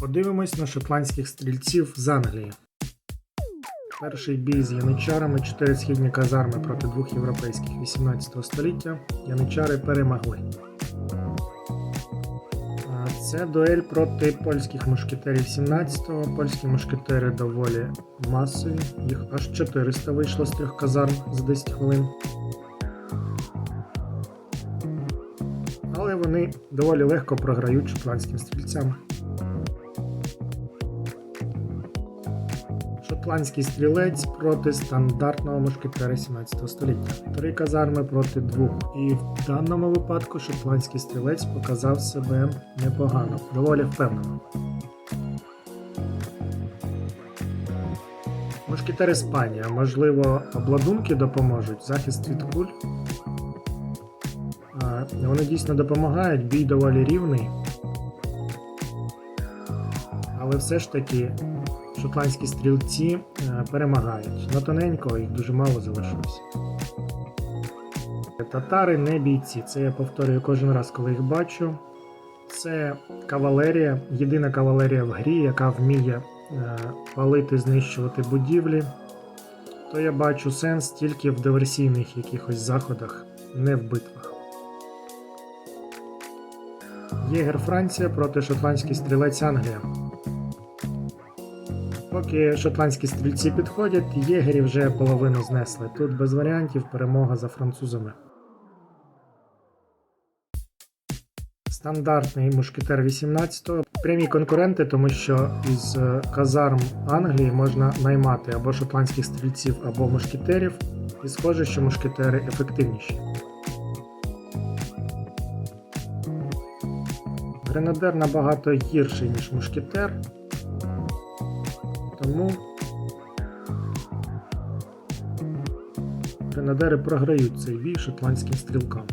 Подивимось на шотландських стрільців з Англії. Перший бій з яничарами, чотири східні казарми проти двох європейських 18 століття. Яничари перемогли. Це дуель проти польських мушкетерів 17-го. Польські мушкетери доволі масові. Їх аж 400 вийшло з трьох казарм за 10 хвилин. Але вони доволі легко програють шотландським стрільцям. Шотландський стрілець проти стандартного мушкетера 17 століття. Три казарми проти двох. І в даному випадку шотландський стрілець показав себе непогано, доволі впевнено. Мушкетер Іспанія, можливо, обладунки допоможуть, захист від куль. Вони дійсно допомагають, бій доволі рівний. Але все ж таки шотландські стрілці е, перемагають. На тоненького їх дуже мало залишилось. Татари не бійці. Це я повторюю кожен раз, коли їх бачу. Це кавалерія, єдина кавалерія в грі, яка вміє е, палити, знищувати будівлі. То я бачу сенс тільки в диверсійних якихось заходах, не в битвах. Єгер Франція проти шотландський стрілець Англія. Поки шотландські стрільці підходять, єгері вже половину знесли. Тут без варіантів перемога за французами. Стандартний мушкетер 18-го. Прямі конкуренти, тому що із е, казарм Англії можна наймати або шотландських стрільців, або мушкетерів. І схоже, що мушкетери ефективніші. Гренадер набагато гірший, ніж мушкетер. Тому гренадери програють цей бій шотландським стрілкам.